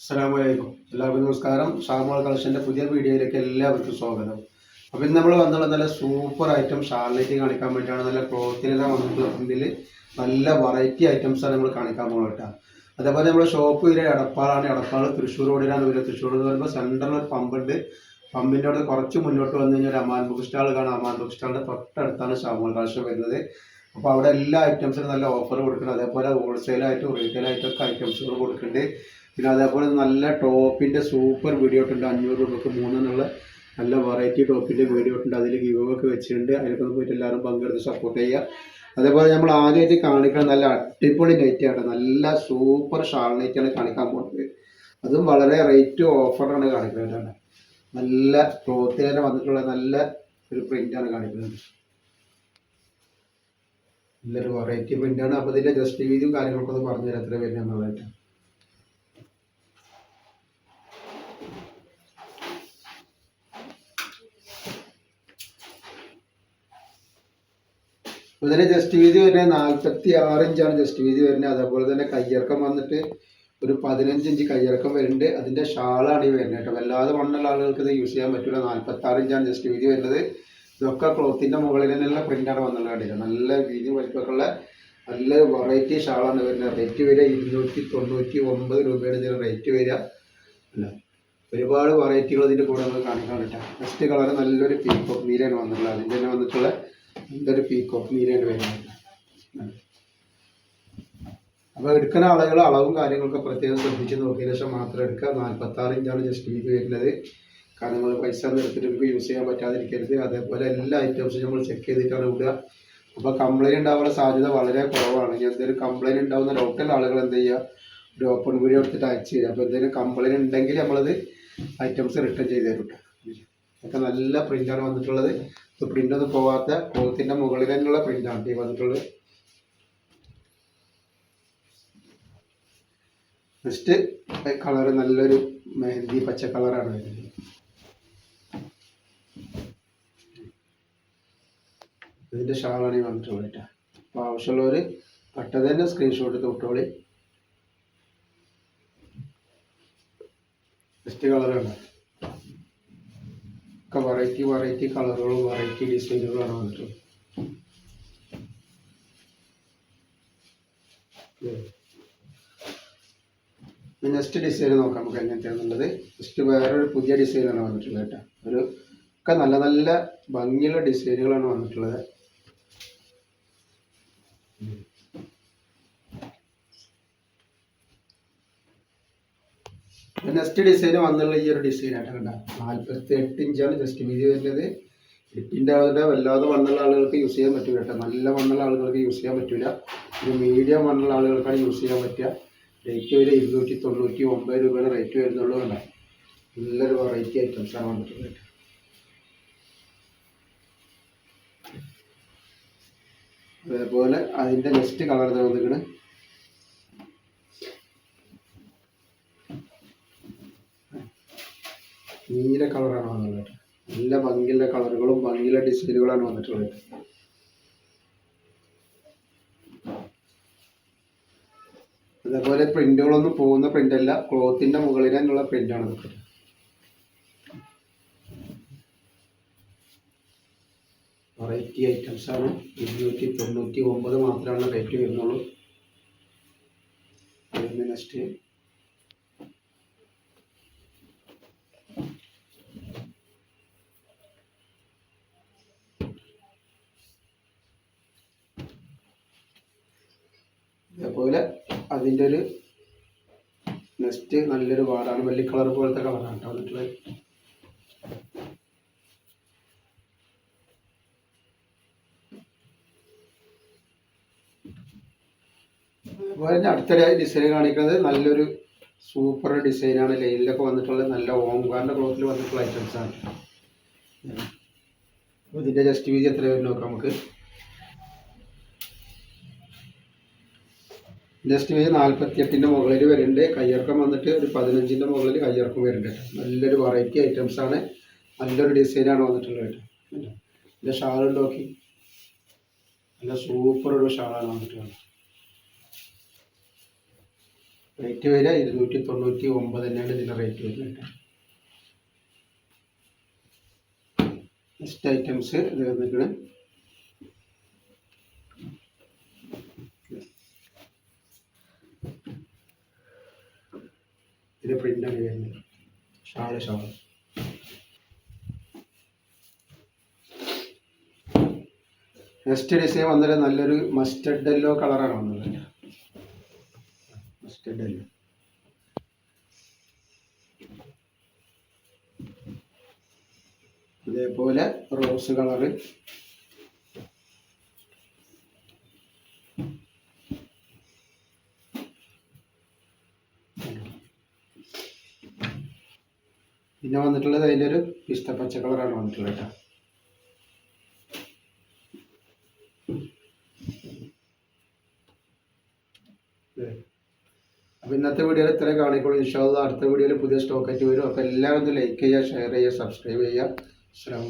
അസ്സലാമലൈക്കും. എല്ലാവർക്കും നമസ്കാരം. ഷാമോൾ കളക്ഷന്റെ പുതിയ വീഡിയോയിലേക്ക് എല്ലാവർക്കും സ്വാഗതം. അപ്പോൾ ഇന്ന് നമ്മൾ വന്നുള്ള നല്ല സൂപ്പർ ഐറ്റം ഷാർലൈറ്റ് കാണിക്കാൻ വേണ്ടിയാണ് നല്ല ക്ലോത്തിലെല്ലാം വന്നിട്ടുള്ളതിൽ നല്ല വെറൈറ്റി ഐറ്റംസാണ് നമ്മൾ കാണിക്കാൻ പോകുന്നത് അതേപോലെ നമ്മുടെ ഷോപ്പ് വരെ എടപ്പാളാണ്. എടപ്പാൾ തൃശ്ശൂർ റോഡിലാണ് വരിക തൃശ്ശൂർ എന്ന് പറയുമ്പോൾ സെന്ററിൽ ഒരു പമ്പുണ്ട് പമ്പിന്റെ അവിടെ കുറച്ച് മുന്നോട്ട് വന്നു കഴിഞ്ഞാൽ ഒരു അമാൻ ബുക്ക് സ്റ്റാൾ കാണാം. അമാൻ ബുക്ക് സ്റ്റാളിന്റെ തൊട്ടടുത്താണ് ഷാമോൾ കളക്ഷൻ വരുന്നത്. അപ്പോൾ അവിടെ എല്ലാ ഐറ്റംസിനും നല്ല ഓഫർ കൊടുക്കുന്നുണ്ട്. അതേപോലെ ഹോൾസെയിലായിട്ടും റീറ്റെയിലായിട്ടും ഒക്കെ ഐറ്റംസുകൾ കൊടുക്കുന്നുണ്ട്. പിന്നെ അതേപോലെ നല്ല ടോപ്പിന്റെ സൂപ്പർ വീഡിയോ ഇട്ടുണ്ട്. അഞ്ഞൂറ് രൂപക്ക് മൂന്നെന്നുള്ള നല്ല വെറൈറ്റി ടോപ്പിന്റെ വീഡിയോ ഇട്ടുണ്ട്. അതിൽ ഗിവ് ഒക്കെ വെച്ചിട്ടുണ്ട്. അതിലൊക്കെ പോയിട്ട് എല്ലാവരും പങ്കെടുത്ത് സപ്പോർട്ട് ചെയ്യുക. അതേപോലെ നമ്മൾ ആദ്യമായിട്ട് കാണിക്കുന്ന നല്ല അടിപൊളി നൈറ്റാണ് നല്ല സൂപ്പർ ഷാൾ നൈറ്റാണ് കാണിക്കാൻ പോകുന്നത് അതും വളരെ റേറ്റ് ഓഫറാണ് കാണിക്കുന്നത് നല്ല ക്ലോത്തിൽ തന്നെ വന്നിട്ടുള്ള നല്ല ഒരു പ്രിന്റാണ് കാണിക്കുന്നത്. നല്ലൊരു വെറൈറ്റി പ്രിന്റാണ് അപ്പോൾ ഇതിന്റെ ജസ്റ്റ് വീതിയും കാര്യങ്ങളൊക്കെ ഒന്ന് പറഞ്ഞു തരാം എത്ര വരുന്നത് എന്നുള്ളതായിട്ട് ഇതിന് ജസ്റ്റ് വീതി വരുന്നത് നാൽപ്പത്തി ആറ് ഇഞ്ചാണ് ജസ്റ്റ് വീതി വരുന്നത്. അതേപോലെ തന്നെ കയ്യിറക്കം വന്നിട്ട് ഒരു പതിനഞ്ച് ഇഞ്ച് കയ്യിറക്കം വരുന്നുണ്ട്. അതിന്റെ ഷാളാണ് ഈ വരുന്നത് കേട്ടോ. വല്ലാതെ മണ്ണുള്ള ആളുകൾക്ക് ഇത് യൂസ് ചെയ്യാൻ പറ്റില്ല നാൽപ്പത്തി ആറ് ഇഞ്ചാണ് ജസ്റ്റ് വീതി വരുന്നത്. ഇതൊക്കെ ക്ലോത്തിന്റെ മുകളിൽ തന്നെയുള്ള പ്രിന്റാണ് വന്നുള്ള കണ്ടില്ല നല്ല വീതി വലിപ്പമൊക്കെ നല്ല വെറൈറ്റി ഷാളാണ് വരുന്നത്. റേറ്റ് വരിക ഇരുന്നൂറ്റി തൊണ്ണൂറ്റി ഒമ്പത് രൂപയുടെ ഇതിന് റേറ്റ് വരിക. അല്ല ഒരുപാട് വെറൈറ്റികൾ ഇതിന്റെ കൂടെ നമ്മൾ കാണിക്കാൻ പറ്റാം ഫസ്റ്റ് കളർ നല്ലൊരു പീക്കോക്ക് നീരാണ് വന്നിട്ടുള്ളത്. അതിന്റെ തന്നെ വന്നിട്ടുള്ള നല്ലൊരു പീക്കോ നീരേണ്ടി വരുന്നത്. അപ്പോൾ എടുക്കുന്ന ആളുകൾ അളവും കാര്യങ്ങളൊക്കെ പ്രത്യേകം ശ്രദ്ധിച്ച് നോക്കിയ ശേഷം മാത്രം എടുക്കുക. നാൽപ്പത്താറ് ഇഞ്ചാണ് ജസ്റ്റ് വീതി വരുന്നത്. കാരണം നമ്മൾ പൈസ നിർത്തിട്ട് നമുക്ക് യൂസ് ചെയ്യാൻ പറ്റാതിരിക്കരുത്. അതേപോലെ എല്ലാ ഐറ്റംസും നമ്മൾ ചെക്ക് ചെയ്തിട്ടാണ് വിടുക അപ്പോൾ കംപ്ലൈന്റ് ഉണ്ടാവാനുള്ള സാധ്യത വളരെ കുറവാണ്. ഇനി എന്തെങ്കിലും കംപ്ലൈന്റ് ഉണ്ടാവുന്ന ലോക്കൽ ആളുകൾ എന്ത് ചെയ്യുക? ഒരു ഓപ്പൺ വീഡിയോ എടുത്തിട്ട് അയച്ചു തരിക. അപ്പോൾ എന്തെങ്കിലും കംപ്ലൈന്റ് ഉണ്ടെങ്കിൽ നമ്മളത് ഐറ്റംസ് റിട്ടേൺ ചെയ്ത് തരും ഒക്കെ നല്ല പ്രിന്റാണ് വന്നിട്ടുള്ളത്. ഇത് പ്രിന്റ് ഒന്നും പോവാത്ത ക്ലോത്തിന്റെ മുകളിൽ തന്നെയുള്ള പ്രിന്റാണ് ഈ വന്നിട്ടുള്ളത്. നെക്സ്റ്റ് കളർ നല്ലൊരു മെഹന്തി പച്ച കളറാണ് വരുന്നത്. ഇതിന്റെ ഷാളാണ് ഈ വന്നിട്ടുള്ളത് കേട്ടോ അപ്പോൾ ആവശ്യമുള്ളവർ പെട്ടെന്ന് തന്നെ സ്ക്രീൻഷോട്ട് തൊട്ടോളി നെക്സ്റ്റ് കളറാണ് വെറൈറ്റി വെറൈറ്റി കളറുകളും വെറൈറ്റി ഡിസൈനുകളാണ് വന്നിട്ടുള്ളത് നെക്സ്റ്റ് ഡിസൈൻ നോക്കാം നമുക്ക് എങ്ങനത്തെയാണെന്നുള്ളത് നെക്സ്റ്റ് വേറൊരു പുതിയ ഡിസൈനാണ് വന്നിട്ടുള്ളത് കേട്ടോ. ഒരു ഒക്കെ നല്ല നല്ല ഭംഗിയുള്ള ഡിസൈനുകളാണ് വന്നിട്ടുള്ളത്. നെക്സ്റ്റ് ഡിസൈൻ വന്നുള്ള ഈ ഒരു ഡിസൈൻ കണ്ട? നാൽപ്പത്തി എട്ട് ഇഞ്ചാണ് ജസ്റ്റ് വീതി വരുന്നത്. എട്ടിന്റെ ആളുടെ വല്ലാതെ വണ്ണുള്ള ആളുകൾക്ക് യൂസ് ചെയ്യാൻ പറ്റില്ല കേട്ടോ. നല്ല വണ്ണുള്ള ആളുകൾക്ക് യൂസ് ചെയ്യാൻ പറ്റില്ല ഒരു മീഡിയം വണ്ണുള്ള ആളുകൾക്കാണ് യൂസ് ചെയ്യാൻ പറ്റുക. റേറ്റ് വരെ ഇരുന്നൂറ്റി തൊണ്ണൂറ്റി ഒമ്പത് രൂപയുടെ റേറ്റ് വരുന്നുള്ളൂ കണ്ട? നല്ലൊരു വെറൈറ്റി ഐറ്റംസ് ആണ് വന്നിട്ടുള്ളത്. അതേപോലെ അതിന്റെ നെക്സ്റ്റ് കളർ വന്നിരിക്കുന്നത് നീല കളറാണ് വന്നിട്ടുള്ളത്. നല്ല ഭംഗിയുള്ള കളറുകളും ഭംഗിയുള്ള ഡിസൈനുകളാണ് വന്നിട്ടുള്ളത്. അതേപോലെ പ്രിന്റുകളൊന്നും പോകുന്ന പ്രിന്റ് അല്ല ക്ലോത്തിന്റെ തന്നെയുള്ള പ്രിന്റാണ് ഇതൊക്കെ. വെറൈറ്റി ഐറ്റംസ് ആണ്. ഇരുന്നൂറ്റി തൊണ്ണൂറ്റി ഒമ്പത് മാത്രമാണ് റേറ്റ് വരുന്നുള്ളൂ. നെക്സ്റ്റ് അതേപോലെ അതിന്റെ ഒരു നെക്സ്റ്റ് നല്ലൊരു വാടാണ്. വെള്ളി കളർ പോലത്തെ കളറാണ് കേട്ടോ അതുപോലെ തന്നെ അടുത്തൊരു ഡിസൈൻ കാണിക്കുന്നത് നല്ലൊരു സൂപ്പർ ഡിസൈനാണ് ലൈനിലൊക്കെ വന്നിട്ടുള്ള നല്ല ഓംകാറിന്റെ ക്ലോത്തിൽ വന്നിട്ടുള്ള ഐറ്റംസ് ആണ്. അപ്പോൾ ഇതിന്റെ ജസ്റ്റ് വീതി എത്ര വരും നോക്കാം നമുക്ക്. ജസ്റ്റ് ഒരു നാൽപ്പത്തി എട്ടിന്റെ മുകളിൽ വരുന്നുണ്ട് കയ്യിറക്കം വന്നിട്ട് ഒരു പതിനഞ്ചിന്റെ മുകളിൽ കയ്യിറക്കം വരുന്നുണ്ട് നല്ലൊരു വെറൈറ്റി ഐറ്റംസ് ആണ്. നല്ലൊരു ഡിസൈനാണ് വന്നിട്ടുള്ളത് കേട്ടോ? ഇതിന്റെ ഷാൾ നോക്കി. നല്ല സൂപ്പർ ഒരു ഷാളാണ് വന്നിട്ടുള്ളത്. റേറ്റ് വരിക ഇരുന്നൂറ്റി തൊണ്ണൂറ്റി ഒമ്പത് തന്നെയാണ് ഇതിന്റെ റേറ്റ് വരുന്നത് കേട്ടോ. നെക്സ്റ്റ് ഐറ്റംസ് ഇത് വന്നിരിക്കുന്നത് ഇത് പ്രിന്റാണ് വരുന്നത്. Shawl shawl. നെക്സ്റ്റ് ഡിസൈൻ വന്നത് നല്ലൊരു മസ്റ്റർഡ് യെല്ലോ കളറാണ് വന്നത്. മസ്റ്റർഡ് യെല്ലോ ഇതേപോലെ റോസ് കളറ് പിന്നെ വന്നിട്ടുള്ളത് അതിന്റെ ഒരു പിസ്ത പച്ച കളറാണ് വന്നിട്ടുള്ളത് കേട്ടോ. അപ്പോൾ ഇന്നത്തെ വീഡിയോയിൽ ഇത്ര കാണിക്കോളൂ ഇൻഷാല്ല അടുത്ത വീഡിയോയിൽ പുതിയ സ്റ്റോക്ക് വരും. അപ്പോൾ എല്ലാവരും ലൈക്ക് ചെയ്യുക ഷെയർ ചെയ്യുക സബ്സ്ക്രൈബ് ചെയ്യുക. അസ്സാം